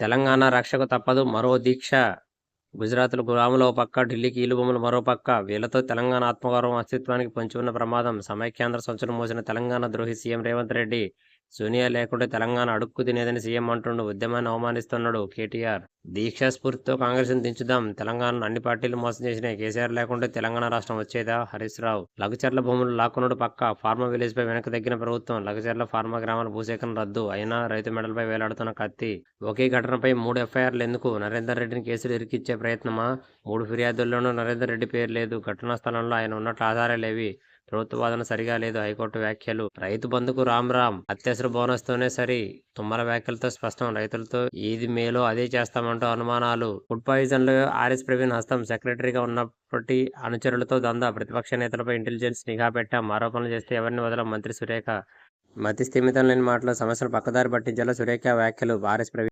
తెలంగాణ రక్షకు తప్పదు మరో దీక్ష. గుజరాత్లో గులాములు పక్క ఢిల్లీకి ఈలుబొమ్మలు మరో పక్క. వీళ్ళతో తెలంగాణ ఆత్మగౌరవం అస్తిత్వానికి పొంచి ఉన్న ప్రమాదం. సమైక్యాంధ్ర సంచులు మోసిన తెలంగాణ ద్రోహి సీఎం రేవంత్ రెడ్డి. సోనియా లేకుంటే తెలంగాణ అడుక్కు తినేదని సీఎం అంటుండు ఉద్యమాన్ని అవమానిస్తున్నాడు కేటీఆర్. దీక్షా స్ఫూర్తితో కాంగ్రెస్ను దించుదాం తెలంగాణను అన్ని పార్టీలు మోసం చేసిన కేసీఆర్ లేకుంటే తెలంగాణ రాష్ట్రం వచ్చేదా? హరీష్ రావు. లగచర్ల భూములు లాక్కున్నాడు పక్క ఫార్మా విలేజ్ పై వెనక్కి తగ్గిన ప్రభుత్వం లగచర్ల ఫార్మా గ్రామాల భూసేకరణ రద్దు అయినా రైతు మెడలపై వేలాడుతున్న కత్తి. ఒకే ఘటనపై మూడు ఎఫ్ఐఆర్లు ఎందుకు? నరేందర్ రెడ్డిని కేసులు ఇరికిచ్చే ప్రయత్నమా? మూడు ఫిర్యాదుల్లోనూ నరేందర్ రెడ్డి పేరు లేదు ఘటనా స్థలంలో ఆయన ఉన్నట్లు ఆధారాలేవి. ప్రభుత్వ వాదన సరిగా లేదు. హైకోర్టు వ్యాఖ్యలు. రైతు బంధుకు రామ్ రామ్. అత్యవసర బోనస్ తోనే సరి. తుమ్మల వ్యాఖ్యలతో స్పష్టం. రైతులతో ఏది మేలో అదే చేస్తామంటూ అనుమానాలు. ఫుడ్ పాయిజన్లో ఆర్ఎస్ ప్రవీణ్ హస్తం సెక్రటరీగా ఉన్నప్పటి అనుచరులతో దందా. ప్రతిపక్ష నేతలపై ఇంటెలిజెన్స్ నిఘా పెట్టాం. ఆరోపణలు చేస్తే ఎవరిని వదలం? మంత్రి సురేఖ. మతి స్థిమితం లేని మాటలు సమస్యలు పక్కదారి పట్టించేలా సురేఖ వ్యాఖ్యలు. ఆర్ఎస్ ప్రవీణ్